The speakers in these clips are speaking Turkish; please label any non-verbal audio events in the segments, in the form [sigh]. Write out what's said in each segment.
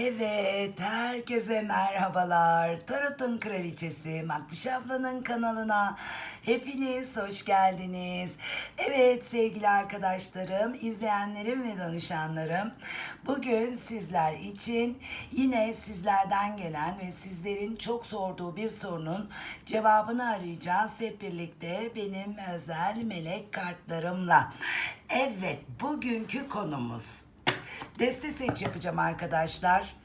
Evet, herkese merhabalar. Tarot'un kraliçesi Makbuş ablanın kanalına hepiniz hoş geldiniz. Evet sevgili arkadaşlarım, izleyenlerim ve danışanlarım. Bugün sizler için yine sizlerden gelen ve sizlerin çok sorduğu bir sorunun cevabını arayacağız. Hep birlikte benim özel melek kartlarımla. Evet, bugünkü konumuz Deste seç yapacağım arkadaşlar.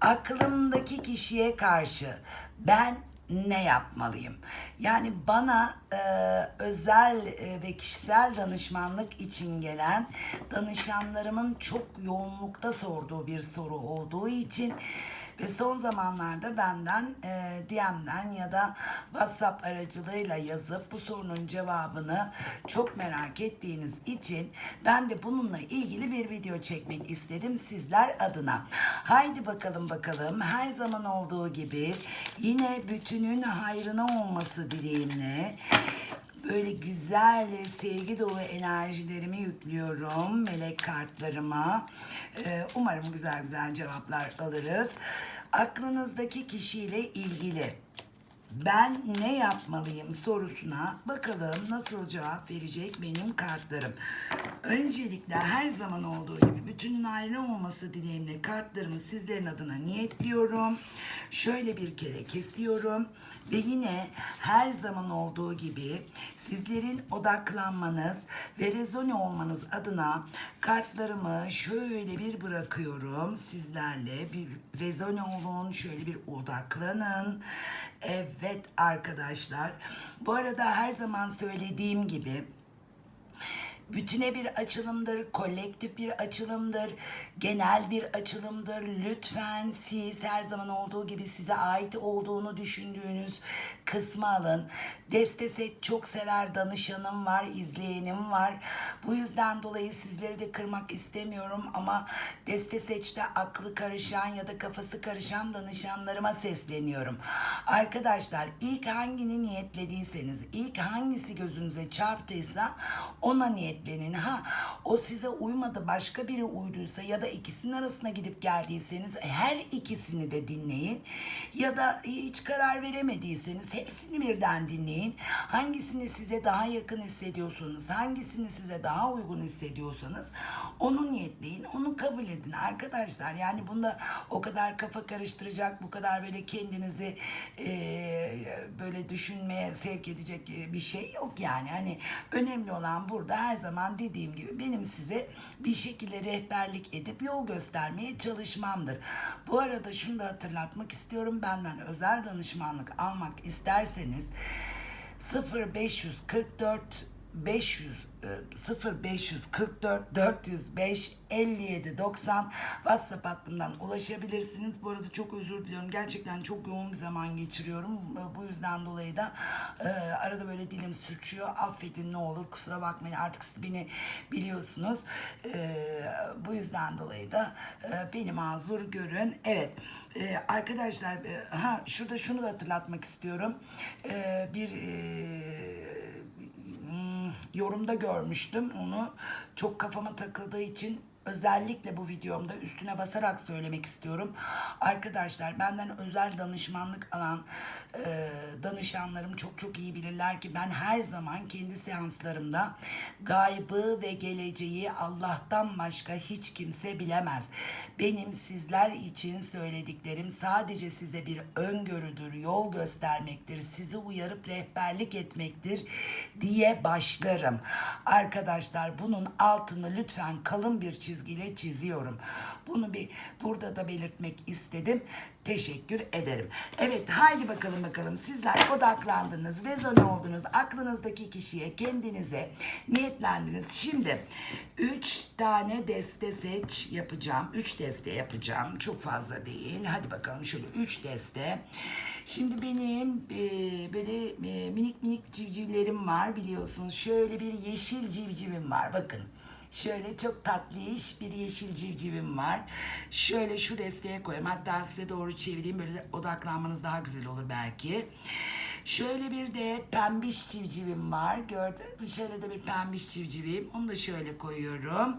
Aklımdaki kişiye karşı ben ne yapmalıyım? Yani bana e, özel e, ve kişisel danışmanlık için gelen danışanlarımın çok yoğunlukta sorduğu bir soru olduğu için ve son zamanlarda benden e, DM'den ya da WhatsApp aracılığıyla yazıp bu sorunun cevabını çok merak ettiğiniz için ben de bununla ilgili bir video çekmek istedim sizler adına. Haydi bakalım bakalım her zaman olduğu gibi yine bütünün hayrına olması dileğimle böyle güzel sevgi dolu enerjilerimi yüklüyorum melek kartlarıma. Ee, umarım güzel güzel cevaplar alırız. Aklınızdaki kişiyle ilgili ben ne yapmalıyım sorusuna bakalım nasıl cevap verecek benim kartlarım. Öncelikle her zaman olduğu gibi bütünün ayrı olması dileğimle kartlarımı sizlerin adına niyetliyorum. Şöyle bir kere kesiyorum ve yine her zaman olduğu gibi sizlerin odaklanmanız ve rezone olmanız adına kartlarımı şöyle bir bırakıyorum. Sizlerle bir rezone olun şöyle bir odaklanın. Evet arkadaşlar. Bu arada her zaman söylediğim gibi bütüne bir açılımdır, kolektif bir açılımdır, genel bir açılımdır. Lütfen siz her zaman olduğu gibi size ait olduğunu düşündüğünüz kısmı alın. Deste set çok sever danışanım var, izleyenim var. Bu yüzden dolayı sizleri de kırmak istemiyorum ama Deste seçte aklı karışan ya da kafası karışan danışanlarıma sesleniyorum. Arkadaşlar ilk hangini niyetlediyseniz, ilk hangisi gözünüze çarptıysa ona niyetlenin. Ha o size uymadı başka biri uyduysa ya da ikisinin arasına gidip geldiyseniz her ikisini de dinleyin. Ya da hiç karar veremediyseniz hepsini birden dinleyin. Hangisini size daha yakın hissediyorsanız, hangisini size daha uygun hissediyorsanız onu niyetleyin, onu kabul edin arkadaşlar. Yani bunda o kadar kafa karıştıracak, bu kadar böyle kendinizi eee, böyle düşünmeye sevk edecek e, bir şey yok yani. Hani önemli olan burada her zaman dediğim gibi benim size bir şekilde rehberlik edip yol göstermeye çalışmamdır. Bu arada şunu da hatırlatmak istiyorum. Benden özel danışmanlık almak isterseniz 0544 500 0 544 405 57 90 WhatsApp hattından ulaşabilirsiniz. Bu arada çok özür diliyorum. Gerçekten çok yoğun bir zaman geçiriyorum. Bu yüzden dolayı da e, arada böyle dilim sürçüyor. Affedin ne olur kusura bakmayın. Artık siz beni biliyorsunuz. E, bu yüzden dolayı da e, beni mazur görün. Evet. E, arkadaşlar ha şurada şunu da hatırlatmak istiyorum. E, bir yorumda görmüştüm onu. Çok kafama takıldığı için özellikle bu videomda üstüne basarak söylemek istiyorum. Arkadaşlar benden özel danışmanlık alan e, danışanlarım çok çok iyi bilirler ki ben her zaman kendi seanslarımda gaybı ve geleceği Allah'tan başka hiç kimse bilemez. Benim sizler için söylediklerim sadece size bir öngörüdür, yol göstermektir, sizi uyarıp rehberlik etmektir diye başlarım. Arkadaşlar bunun altını lütfen kalın bir çizgiyle çiziyorum. Bunu bir burada da belirtmek istedim. Teşekkür ederim. Evet haydi bakalım bakalım sizler odaklandınız, rezone oldunuz. Aklınızdaki kişiye, kendinize niyetlendiniz. Şimdi 3 tane deste seç yapacağım. 3 deste yapacağım. Çok fazla değil. Hadi bakalım şöyle 3 deste. Şimdi benim e, böyle e, minik minik civcivlerim var biliyorsunuz. Şöyle bir yeşil civcivim var. Bakın. Şöyle çok tatlış bir yeşil civcivim var. Şöyle şu desteğe koyayım. Hatta size doğru çevireyim. Böyle odaklanmanız daha güzel olur belki. Şöyle bir de pembiş civcivim var. Gördün mü? Şöyle de bir pembiş civcivim. Onu da şöyle koyuyorum.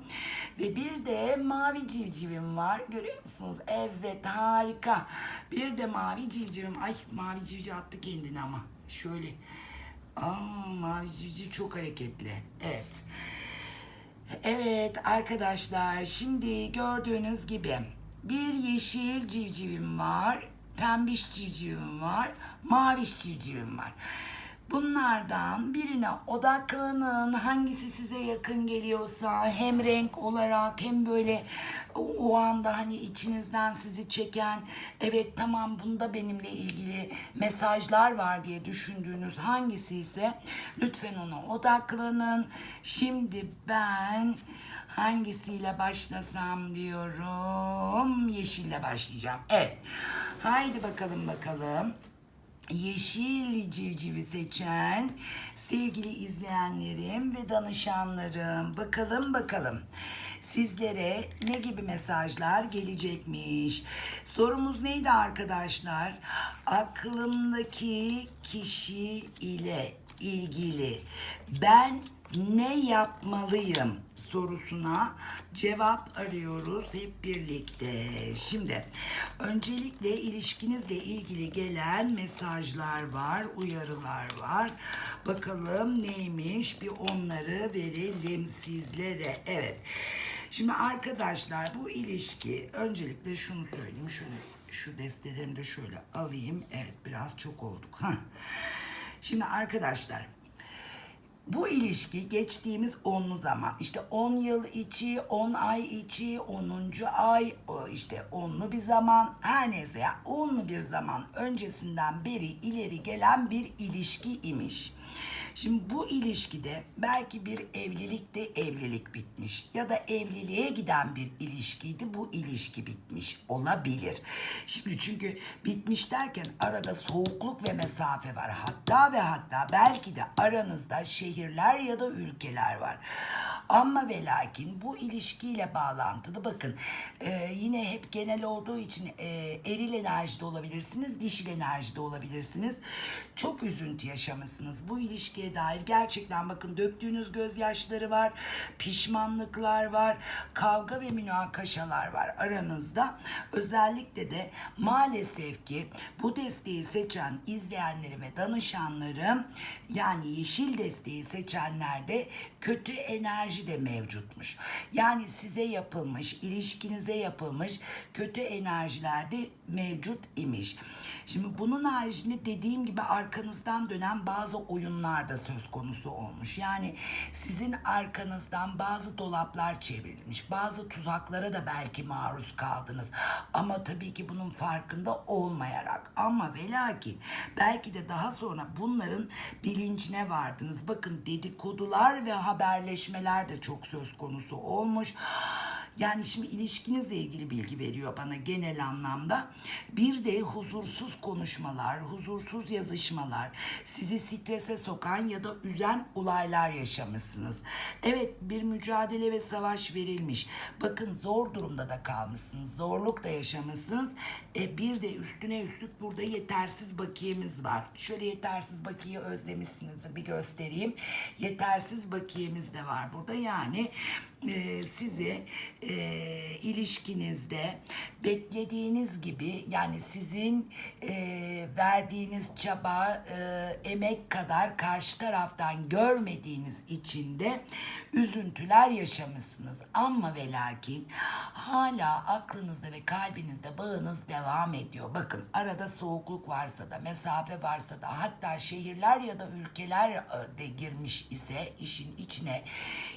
Ve bir de mavi civcivim var. Görüyor musunuz? Evet harika. Bir de mavi civcivim. Ay mavi civciv attı kendini ama. Şöyle. Aa, mavi civciv çok hareketli. Evet. Evet arkadaşlar şimdi gördüğünüz gibi bir yeşil civcivim var, pembiş civcivim var, maviş civcivim var. Bunlardan birine odaklanın. Hangisi size yakın geliyorsa hem renk olarak hem böyle o, anda hani içinizden sizi çeken evet tamam bunda benimle ilgili mesajlar var diye düşündüğünüz hangisi ise lütfen ona odaklanın. Şimdi ben hangisiyle başlasam diyorum. Yeşille başlayacağım. Evet. Haydi bakalım bakalım yeşil civcivi seçen sevgili izleyenlerim ve danışanlarım. Bakalım bakalım sizlere ne gibi mesajlar gelecekmiş. Sorumuz neydi arkadaşlar? Aklımdaki kişi ile ilgili ben ne yapmalıyım sorusuna cevap arıyoruz hep birlikte. Şimdi öncelikle ilişkinizle ilgili gelen mesajlar var, uyarılar var. Bakalım neymiş bir onları verelim sizlere. Evet. Şimdi arkadaşlar bu ilişki öncelikle şunu söyleyeyim. Şunu şu destelerimi de şöyle alayım. Evet biraz çok olduk. Hah. Şimdi arkadaşlar bu ilişki geçtiğimiz onlu zaman işte 10 yıl içi, 10 ay içi, 10. ay işte onlu bir zaman her neyse ya onlu bir zaman öncesinden beri ileri gelen bir ilişki imiş. Şimdi bu ilişkide belki bir evlilikte evlilik bitmiş ya da evliliğe giden bir ilişkiydi bu ilişki bitmiş olabilir. Şimdi çünkü bitmiş derken arada soğukluk ve mesafe var. Hatta ve hatta belki de aranızda şehirler ya da ülkeler var. Ama ve lakin bu ilişkiyle bağlantılı bakın e, yine hep genel olduğu için e, eril enerjide olabilirsiniz, dişil enerjide olabilirsiniz. Çok üzüntü yaşamışsınız. Bu ilişkiye dair gerçekten bakın döktüğünüz gözyaşları var, pişmanlıklar var, kavga ve münakaşalar var aranızda. Özellikle de maalesef ki bu desteği seçen izleyenlerim ve danışanlarım yani yeşil desteği seçenlerde kötü enerji de mevcutmuş. Yani size yapılmış, ilişkinize yapılmış kötü enerjiler de mevcut imiş. Şimdi bunun haricinde dediğim gibi arkanızdan dönen bazı oyunlar da söz konusu olmuş. Yani sizin arkanızdan bazı dolaplar çevrilmiş. Bazı tuzaklara da belki maruz kaldınız. Ama tabii ki bunun farkında olmayarak. Ama ve lakin belki de daha sonra bunların bilincine vardınız. Bakın dedikodular ve haberleşmeler de çok söz konusu olmuş. Yani şimdi ilişkinizle ilgili bilgi veriyor bana genel anlamda. Bir de huzursuz konuşmalar, huzursuz yazışmalar, sizi strese sokan ya da üzen olaylar yaşamışsınız. Evet bir mücadele ve savaş verilmiş. Bakın zor durumda da kalmışsınız, zorluk da yaşamışsınız. E, bir de üstüne üstlük burada yetersiz bakiyemiz var. Şöyle yetersiz bakiye özlemişsiniz bir göstereyim. Yetersiz bakiyemiz de var burada. Yani e, sizi e, ilişkinizde beklediğiniz gibi yani sizin e, verdiğiniz çaba e, emek kadar karşı taraftan görmediğiniz için de üzüntüler yaşamışsınız ama ve lakin hala aklınızda ve kalbinizde bağınız devam ediyor. Bakın arada soğukluk varsa da mesafe varsa da hatta şehirler ya da ülkeler e, de girmiş ise işin içine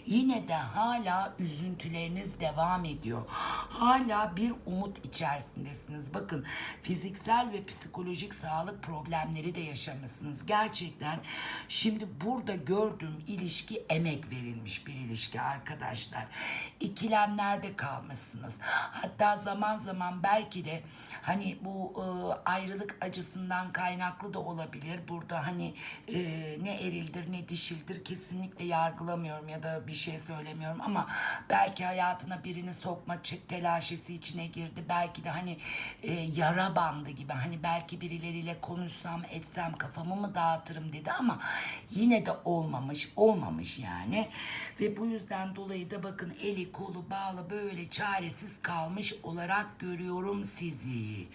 yine de hala üzüntüleriniz devam ediyor. Hala bir umut içerisindesiniz. Bakın fiziksel ve psikolojik sağlık problemleri de yaşamışsınız. Gerçekten şimdi burada gördüğüm ilişki emek verilmiş bir ilişki arkadaşlar. İkilemlerde kalmışsınız. Hatta zaman zaman belki de hani bu e, ayrılık acısından kaynaklı da olabilir. Burada hani e, ne erildir ne dişildir kesinlikle yargılamıyorum ya da bir şey söylemiyorum ama belki hayatına birini sokma telaşesi içine girdi. Belki de hani e, yara bandı gibi hani belki birileriyle konuşsam etsem kafamı mı dağıtırım dedi ama yine de olmamış olmamış yani ve bu yüzden dolayı da bakın eli kolu bağlı böyle çaresiz kalmış olarak görüyorum sizi. 所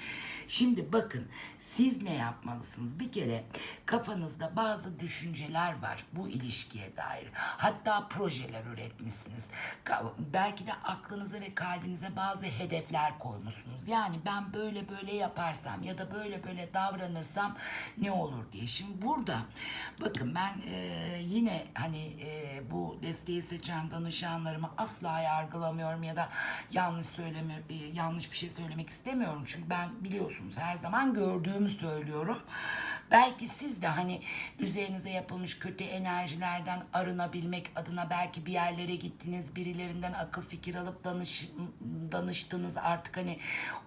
Şimdi bakın siz ne yapmalısınız? Bir kere kafanızda bazı düşünceler var bu ilişkiye dair. Hatta projeler üretmişsiniz. Belki de aklınıza ve kalbinize bazı hedefler koymuşsunuz. Yani ben böyle böyle yaparsam ya da böyle böyle davranırsam ne olur diye. Şimdi burada bakın ben e, yine hani e, bu desteği seçen danışanlarımı asla yargılamıyorum ya da yanlış söyleme e, yanlış bir şey söylemek istemiyorum. Çünkü ben biliyorsunuz her zaman gördüğümü söylüyorum. Belki siz de hani üzerinize yapılmış kötü enerjilerden arınabilmek adına belki bir yerlere gittiniz, birilerinden akıl fikir alıp danış, danıştınız artık hani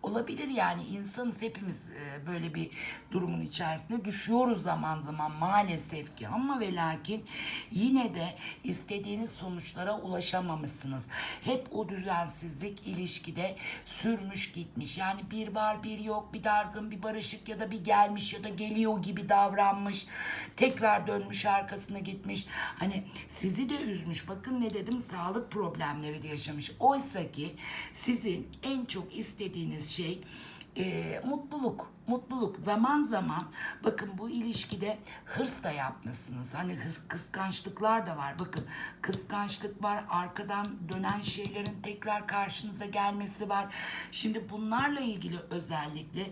olabilir yani insanız hepimiz e, böyle bir durumun içerisinde düşüyoruz zaman zaman maalesef ki ama ve lakin yine de istediğiniz sonuçlara ulaşamamışsınız. Hep o düzensizlik ilişkide sürmüş gitmiş. Yani bir var bir yok bir dargın bir barışık ya da bir gelmiş ya da geliyor gibi davranmış. Tekrar dönmüş arkasına gitmiş. Hani sizi de üzmüş. Bakın ne dedim sağlık problemleri de yaşamış. Oysa ki sizin en çok istediğiniz şey e, mutluluk. Mutluluk. Zaman zaman bakın bu ilişkide hırs da yapmışsınız. Hani kıskançlıklar da var. Bakın kıskançlık var. Arkadan dönen şeylerin tekrar karşınıza gelmesi var. Şimdi bunlarla ilgili özellikle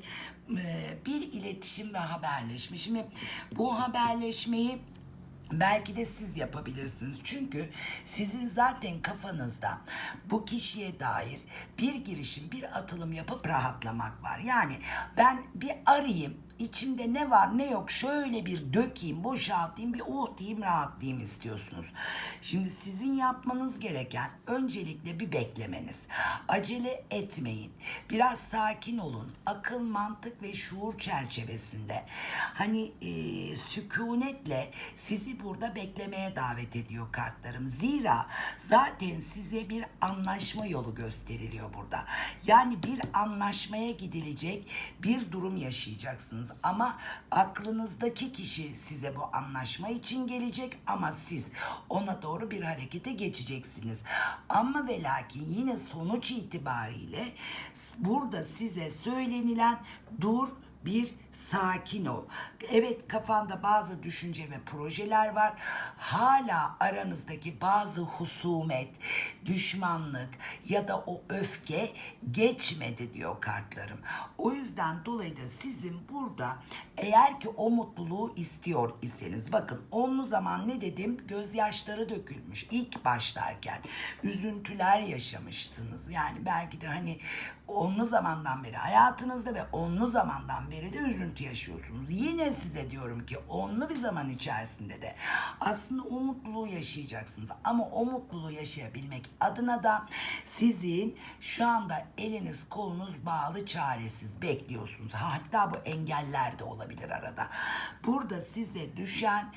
e, bir iletişim ve haberleşme. Şimdi bu haberleşmeyi Belki de siz yapabilirsiniz. Çünkü sizin zaten kafanızda bu kişiye dair bir girişim, bir atılım yapıp rahatlamak var. Yani ben bir arayayım, içimde ne var ne yok şöyle bir dökeyim, boşaltayım, bir oh diyeyim, rahatlayayım istiyorsunuz. Şimdi sizin yapmanız gereken öncelikle bir beklemeniz. Acele etmeyin. Biraz sakin olun. Akıl, mantık ve şuur çerçevesinde. Hani e, sükunetle sizi burada beklemeye davet ediyor kartlarım. Zira zaten size bir anlaşma yolu gösteriliyor burada. Yani bir anlaşmaya gidilecek bir durum yaşayacaksınız. Ama aklınızdaki kişi size bu anlaşma için gelecek ama siz ona doğru bir harekete geçeceksiniz. Ama ve lakin yine sonuç itibariyle burada size söylenilen dur bir sakin ol. Evet kafanda bazı düşünce ve projeler var. Hala aranızdaki bazı husumet, düşmanlık ya da o öfke geçmedi diyor kartlarım. O yüzden dolayı da sizin burada eğer ki o mutluluğu istiyor iseniz bakın onlu zaman ne dedim gözyaşları dökülmüş ilk başlarken üzüntüler yaşamıştınız yani belki de hani onlu zamandan beri hayatınızda ve onlu zamandan beri de üzüntü yaşıyorsunuz. Yine size diyorum ki onlu bir zaman içerisinde de aslında o mutluluğu yaşayacaksınız. Ama o mutluluğu yaşayabilmek adına da sizin şu anda eliniz kolunuz bağlı çaresiz bekliyorsunuz. Hatta bu engeller de olabilir arada. Burada size düşen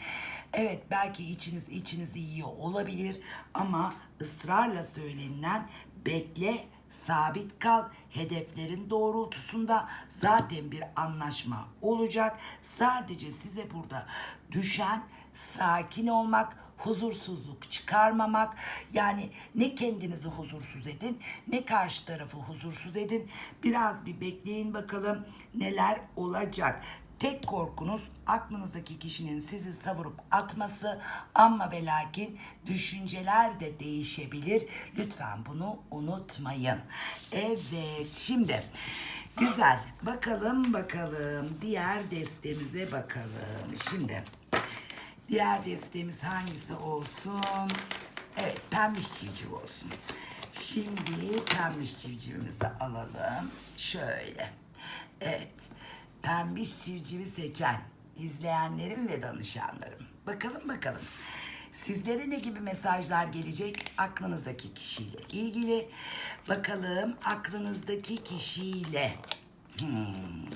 evet belki içiniz içinizi yiyor olabilir ama ısrarla söylenilen bekle sabit kal. Hedeflerin doğrultusunda zaten bir anlaşma olacak. Sadece size burada düşen sakin olmak, huzursuzluk çıkarmamak. Yani ne kendinizi huzursuz edin, ne karşı tarafı huzursuz edin. Biraz bir bekleyin bakalım neler olacak. Tek korkunuz aklınızdaki kişinin sizi savurup atması ama ve lakin düşünceler de değişebilir. Lütfen bunu unutmayın. Evet şimdi güzel bakalım bakalım diğer destemize bakalım. Şimdi diğer destemiz hangisi olsun? Evet pembiş civciv olsun. Şimdi pembiş civcivimizi alalım. Şöyle. Evet. Pembiş civcivi seçen izleyenlerim ve danışanlarım. Bakalım bakalım. Sizlere ne gibi mesajlar gelecek aklınızdaki kişiyle ilgili? Bakalım aklınızdaki kişiyle. Hmm.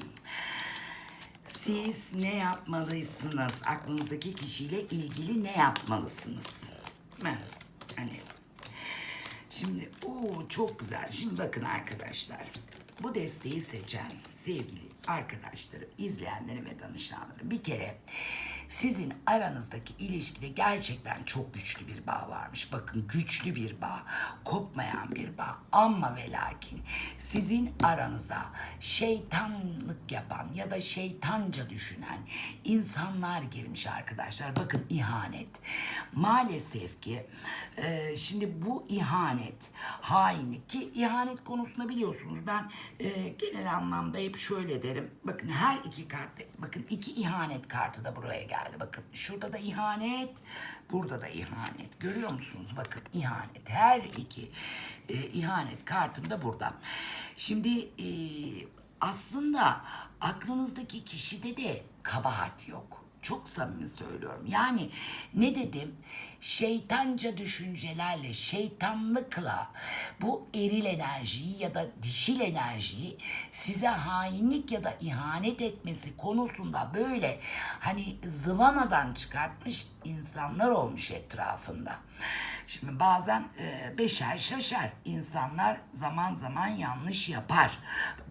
Siz ne yapmalısınız? Aklınızdaki kişiyle ilgili ne yapmalısınız? Hani Şimdi o çok güzel. Şimdi bakın arkadaşlar. Bu desteği seçen sevgili arkadaşlarım, izleyenlerim ve danışanlarım bir kere sizin aranızdaki ilişkide gerçekten çok güçlü bir bağ varmış. Bakın güçlü bir bağ, kopmayan bir bağ. Ama ve lakin sizin aranıza şeytanlık yapan ya da şeytanca düşünen insanlar girmiş arkadaşlar. Bakın ihanet. Maalesef ki e, şimdi bu ihanet, hainlik ki ihanet konusunda biliyorsunuz ben e, genel anlamda hep şöyle derim. Bakın her iki kart, bakın iki ihanet kartı da buraya geldi. Bakın şurada da ihanet, burada da ihanet. Görüyor musunuz? Bakın ihanet. Her iki e, ihanet kartım da burada. Şimdi e, aslında aklınızdaki kişide de kabahat yok. Çok samimi söylüyorum. Yani ne dedim? Şeytanca düşüncelerle, şeytanlıkla bu eril enerjiyi ya da dişil enerjiyi size hainlik ya da ihanet etmesi konusunda böyle hani zıvanadan çıkartmış insanlar olmuş etrafında. Şimdi bazen e, beşer şaşar insanlar zaman zaman yanlış yapar.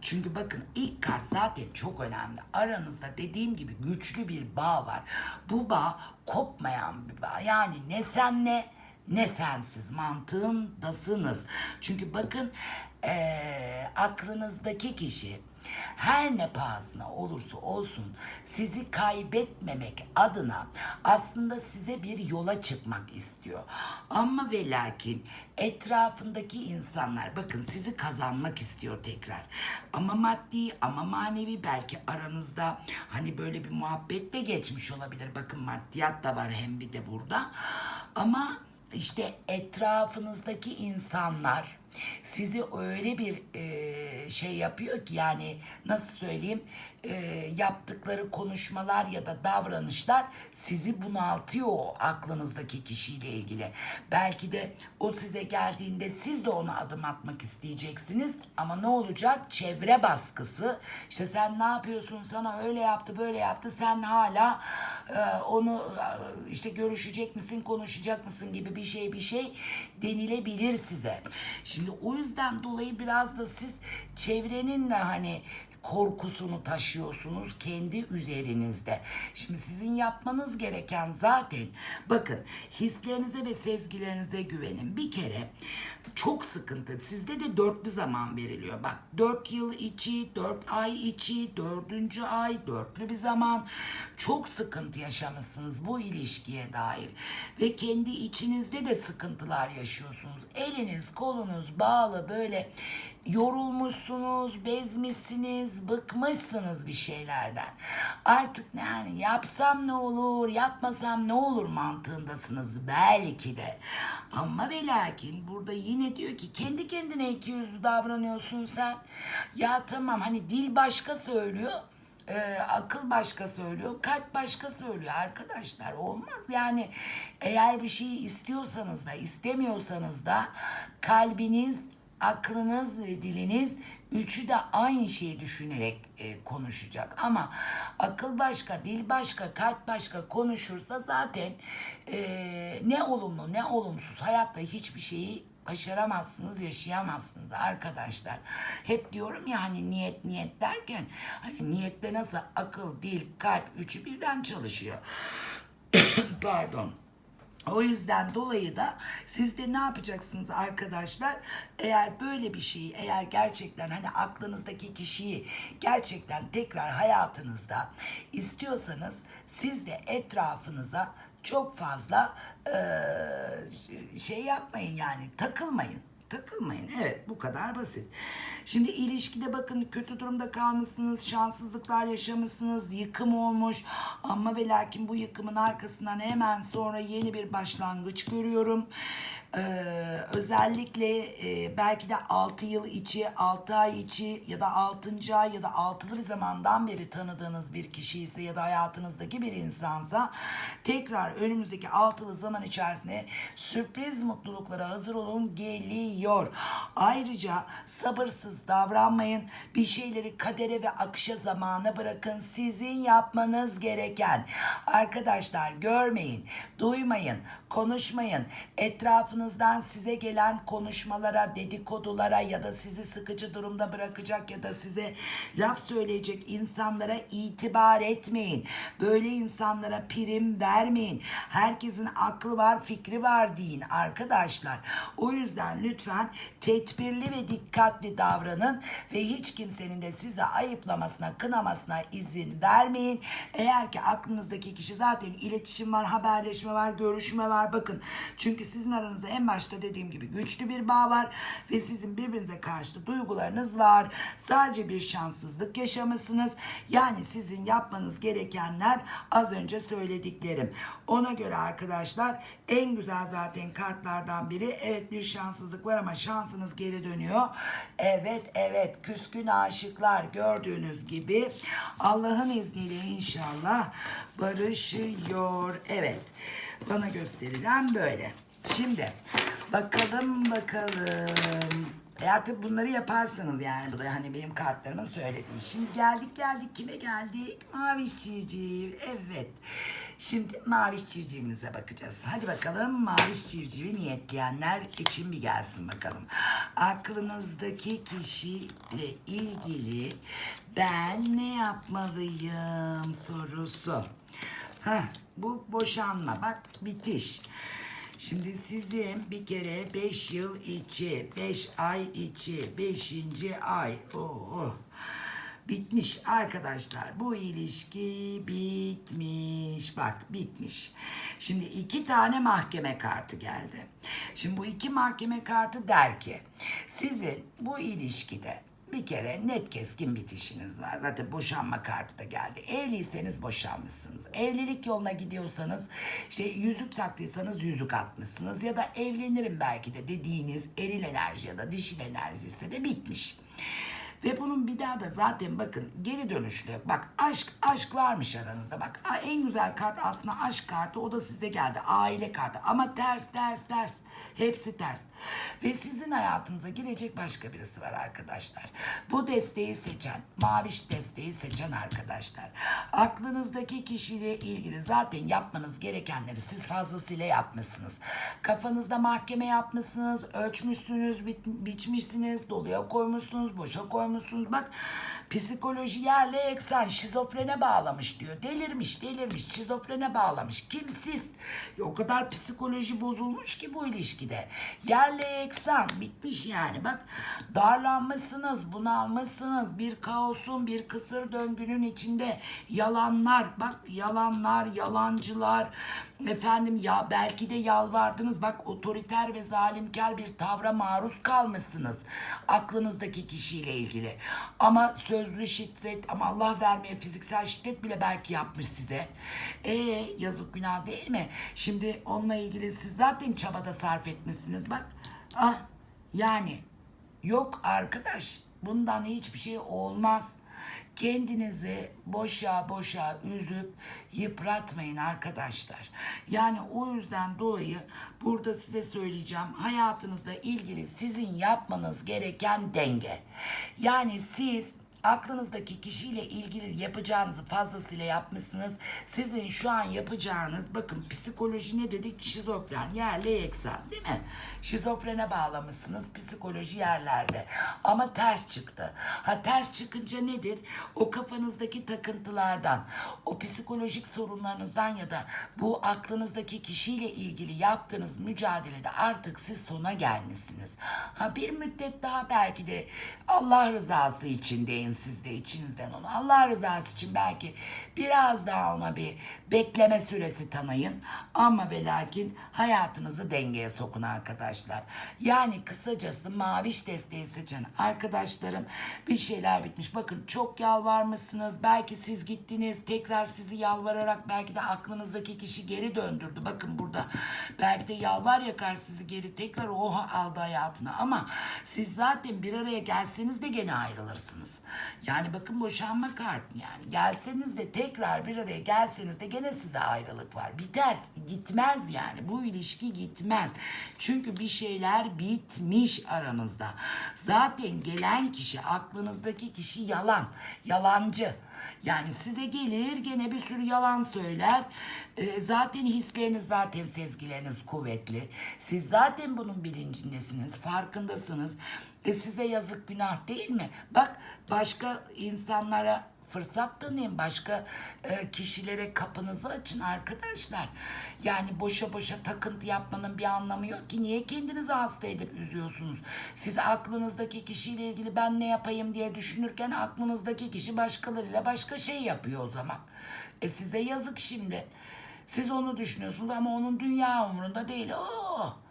Çünkü bakın ilk kart zaten çok önemli. Aranızda dediğim gibi güçlü bir bağ var. Bu bağ kopmayan bir bağ. Yani ne senle ne sensiz mantığındasınız. Çünkü bakın e, aklınızdaki kişi her ne pahasına olursa olsun sizi kaybetmemek adına aslında size bir yola çıkmak istiyor. Ama ve lakin etrafındaki insanlar bakın sizi kazanmak istiyor tekrar. Ama maddi ama manevi belki aranızda hani böyle bir muhabbet de geçmiş olabilir. Bakın maddiyat da var hem bir de burada. Ama işte etrafınızdaki insanlar sizi öyle bir e, şey yapıyor ki yani nasıl söyleyeyim e, yaptıkları konuşmalar ya da davranışlar sizi bunaltıyor o aklınızdaki kişiyle ilgili. Belki de o size geldiğinde siz de ona adım atmak isteyeceksiniz ama ne olacak? Çevre baskısı. İşte sen ne yapıyorsun? Sana öyle yaptı, böyle yaptı. Sen hala e, onu e, işte görüşecek misin, konuşacak mısın gibi bir şey bir şey denilebilir size. Şimdi o yüzden dolayı biraz da siz çevrenin de hani korkusunu taşıyorsunuz kendi üzerinizde. Şimdi sizin yapmanız gereken zaten bakın hislerinize ve sezgilerinize güvenin. Bir kere çok sıkıntı. Sizde de dörtlü zaman veriliyor. Bak dört yıl içi, dört ay içi, dördüncü ay, dörtlü bir zaman. Çok sıkıntı yaşamışsınız bu ilişkiye dair. Ve kendi içinizde de sıkıntılar yaşıyorsunuz. Eliniz, kolunuz bağlı böyle yorulmuşsunuz, bezmişsiniz, bıkmışsınız bir şeylerden. Artık yani yapsam ne olur, yapmasam ne olur mantığındasınız belki de. Ama ve lakin burada yine diyor ki kendi kendine iki yüzlü davranıyorsun sen. Ya tamam hani dil başka söylüyor. e, akıl başka söylüyor, kalp başka söylüyor arkadaşlar. Olmaz yani eğer bir şeyi istiyorsanız da istemiyorsanız da kalbiniz aklınız ve diliniz üçü de aynı şeyi düşünerek e, konuşacak. Ama akıl başka, dil başka, kalp başka konuşursa zaten e, ne olumlu ne olumsuz hayatta hiçbir şeyi başaramazsınız, yaşayamazsınız arkadaşlar. Hep diyorum ya hani niyet niyet derken hani niyette nasıl akıl, dil, kalp üçü birden çalışıyor. [coughs] Pardon. O yüzden dolayı da siz de ne yapacaksınız arkadaşlar? Eğer böyle bir şeyi, eğer gerçekten hani aklınızdaki kişiyi gerçekten tekrar hayatınızda istiyorsanız siz de etrafınıza çok fazla eee, şey yapmayın yani takılmayın. Takılmayın. Evet bu kadar basit. Şimdi ilişkide bakın kötü durumda kalmışsınız, şanssızlıklar yaşamışsınız, yıkım olmuş. Ama ve lakin bu yıkımın arkasından hemen sonra yeni bir başlangıç görüyorum. Ee, özellikle e, belki de 6 yıl içi, 6 ay içi ya da 6. ay ya da altılı bir zamandan beri tanıdığınız bir kişi ise ya da hayatınızdaki bir insansa tekrar önümüzdeki altılı zaman içerisinde sürpriz mutluluklara hazır olun geliyor. Ayrıca sabırsız davranmayın. Bir şeyleri kadere ve akışa zamana bırakın. Sizin yapmanız gereken arkadaşlar görmeyin, duymayın, konuşmayın. Etrafınız aklınızdan size gelen konuşmalara, dedikodulara ya da sizi sıkıcı durumda bırakacak ya da size laf söyleyecek insanlara itibar etmeyin. Böyle insanlara prim vermeyin. Herkesin aklı var, fikri var deyin arkadaşlar. O yüzden lütfen tedbirli ve dikkatli davranın ve hiç kimsenin de sizi ayıplamasına, kınamasına izin vermeyin. Eğer ki aklınızdaki kişi zaten iletişim var, haberleşme var, görüşme var. Bakın çünkü sizin aranızda en başta dediğim gibi güçlü bir bağ var ve sizin birbirinize karşı duygularınız var. Sadece bir şanssızlık yaşamışsınız. Yani sizin yapmanız gerekenler az önce söylediklerim. Ona göre arkadaşlar en güzel zaten kartlardan biri. Evet bir şanssızlık var ama şansınız geri dönüyor. Evet evet küskün aşıklar gördüğünüz gibi Allah'ın izniyle inşallah barışıyor. Evet bana gösterilen böyle. Şimdi bakalım bakalım. Eğer tabii bunları yaparsanız yani bu da hani benim kartlarımın söylediği. Şimdi geldik geldik kime geldik? Maviş civciv. Evet. Şimdi maviş civcivimize bakacağız. Hadi bakalım maviş civcivi niyetleyenler için bir gelsin bakalım. Aklınızdaki kişiyle ilgili ben ne yapmalıyım sorusu. Heh, bu boşanma bak bitiş. Şimdi sizin bir kere 5 yıl içi, 5 ay içi, 5. ay. Oo. Bitmiş arkadaşlar. Bu ilişki bitmiş. Bak bitmiş. Şimdi iki tane mahkeme kartı geldi. Şimdi bu iki mahkeme kartı der ki sizin bu ilişkide bir kere net keskin bitişiniz var. Zaten boşanma kartı da geldi. Evliyseniz boşanmışsınız. Evlilik yoluna gidiyorsanız işte yüzük taktıysanız yüzük atmışsınız. Ya da evlenirim belki de dediğiniz eril enerji ya da dişil enerji ise de bitmiş. Ve bunun bir daha da zaten bakın geri dönüşlü. Bak aşk aşk varmış aranızda. Bak en güzel kart aslında aşk kartı o da size geldi. Aile kartı ama ters ters ters. Hepsi ters. Ve sizin hayatınıza girecek başka birisi var arkadaşlar. Bu desteği seçen, maviş desteği seçen arkadaşlar. Aklınızdaki kişiyle ilgili zaten yapmanız gerekenleri siz fazlasıyla yapmışsınız. Kafanızda mahkeme yapmışsınız, ölçmüşsünüz, biçmişsiniz, doluya koymuşsunuz, boşa koymuşsunuz. Bak psikoloji yerle eksen şizofrene bağlamış diyor. Delirmiş, delirmiş, şizofrene bağlamış. Kim siz? Ya o kadar psikoloji bozulmuş ki bu ilişkide. Yerle eksen bitmiş yani. Bak darlanmışsınız, bunalmışsınız. Bir kaosun, bir kısır döngünün içinde yalanlar, bak yalanlar, yalancılar. Efendim ya belki de yalvardınız. Bak otoriter ve zalimkar bir tavra maruz kalmışsınız. Aklınızdaki kişiyle ilgili. Ama sözlü şiddet ama Allah vermeye fiziksel şiddet bile belki yapmış size. E yazık günah değil mi? Şimdi onunla ilgili siz zaten çabada sarf etmişsiniz. Bak ah yani yok arkadaş bundan hiçbir şey olmaz. Kendinizi boşa boşa üzüp yıpratmayın arkadaşlar. Yani o yüzden dolayı burada size söyleyeceğim hayatınızla ilgili sizin yapmanız gereken denge. Yani siz aklınızdaki kişiyle ilgili yapacağınızı fazlasıyla yapmışsınız. Sizin şu an yapacağınız bakın psikoloji ne dedik? Şizofren yerle eksen değil mi? Şizofrene bağlamışsınız psikoloji yerlerde. Ama ters çıktı. Ha ters çıkınca nedir? O kafanızdaki takıntılardan, o psikolojik sorunlarınızdan ya da bu aklınızdaki kişiyle ilgili yaptığınız mücadelede artık siz sona gelmişsiniz. Ha bir müddet daha belki de Allah rızası için siz de içinizden onu. Allah rızası için belki biraz daha ona bir bekleme süresi tanıyın. Ama ve lakin hayatınızı dengeye sokun arkadaşlar. Yani kısacası maviş desteği seçen arkadaşlarım bir şeyler bitmiş. Bakın çok yalvarmışsınız. Belki siz gittiniz tekrar sizi yalvararak belki de aklınızdaki kişi geri döndürdü. Bakın burada belki de yalvar yakar sizi geri tekrar o aldı hayatına. Ama siz zaten bir araya gelseniz de gene ayrılırsınız. Yani bakın boşanma kartı yani. Gelseniz de tekrar bir araya gelseniz de gene size ayrılık var. Biter. Gitmez yani. Bu ilişki gitmez. Çünkü bir şeyler bitmiş aranızda. Zaten gelen kişi, aklınızdaki kişi yalan. Yalancı. Yani size gelir gene bir sürü yalan söyler. Ee, zaten hisleriniz zaten sezgileriniz kuvvetli. Siz zaten bunun bilincindesiniz, farkındasınız. E size yazık günah değil mi? Bak başka insanlara fırsat tanıyın. Başka e, kişilere kapınızı açın arkadaşlar. Yani boşa boşa takıntı yapmanın bir anlamı yok ki. Niye kendinizi hasta edip üzüyorsunuz? Siz aklınızdaki kişiyle ilgili ben ne yapayım diye düşünürken aklınızdaki kişi başkalarıyla başka şey yapıyor o zaman. E size yazık şimdi. Siz onu düşünüyorsunuz ama onun dünya umurunda değil. Oo.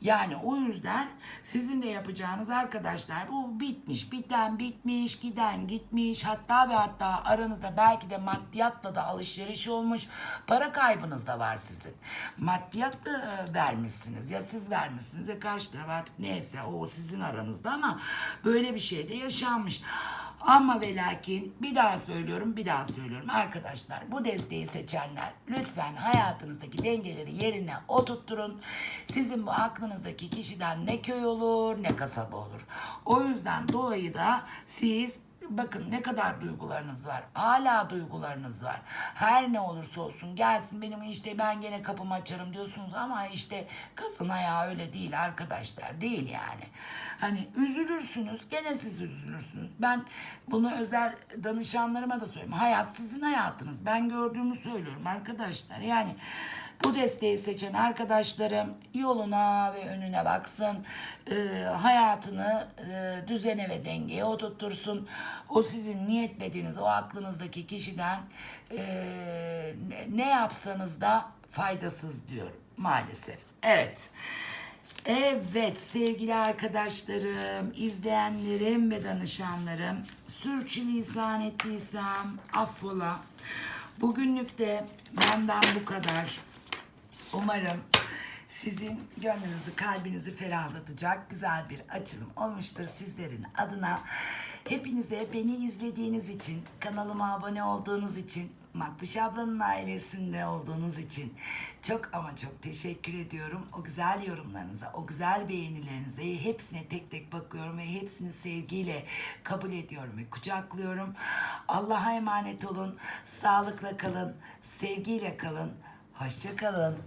Yani o yüzden sizin de yapacağınız arkadaşlar bu bitmiş, biten bitmiş, giden gitmiş. Hatta ve hatta aranızda belki de maddiyatla da alışveriş olmuş. Para kaybınız da var sizin. Maddiyat da e, vermişsiniz ya siz vermişsiniz ya karşı taraf artık neyse o sizin aranızda ama böyle bir şey de yaşanmış. Ama ve lakin bir daha söylüyorum, bir daha söylüyorum. Arkadaşlar bu desteği seçenler lütfen hayatınızdaki dengeleri yerine oturtturun. Sizin bu aklınızdaki kişiden ne köy olur ne kasaba olur. O yüzden dolayı da siz bakın ne kadar duygularınız var. Hala duygularınız var. Her ne olursa olsun gelsin benim işte ben gene kapımı açarım diyorsunuz ama işte kızın ayağı öyle değil arkadaşlar. Değil yani. Hani üzülürsünüz. Gene siz üzülürsünüz. Ben bunu özel danışanlarıma da söylüyorum. Hayat sizin hayatınız. Ben gördüğümü söylüyorum arkadaşlar. Yani bu desteği seçen arkadaşlarım yoluna ve önüne baksın. Ee, hayatını e, düzene ve dengeye oturtursun. O sizin niyetlediğiniz o aklınızdaki kişiden e, ne yapsanız da faydasız diyorum maalesef. Evet. Evet sevgili arkadaşlarım, izleyenlerim ve danışanlarım, sürçülisan ettiysem affola. Bugünlük de benden bu kadar. Umarım sizin gönlünüzü, kalbinizi ferahlatacak güzel bir açılım olmuştur sizlerin adına. Hepinize beni izlediğiniz için, kanalıma abone olduğunuz için, Makbuş ablanın ailesinde olduğunuz için çok ama çok teşekkür ediyorum. O güzel yorumlarınıza, o güzel beğenilerinize hepsine tek tek bakıyorum ve hepsini sevgiyle kabul ediyorum ve kucaklıyorum. Allah'a emanet olun, sağlıkla kalın, sevgiyle kalın, hoşça kalın.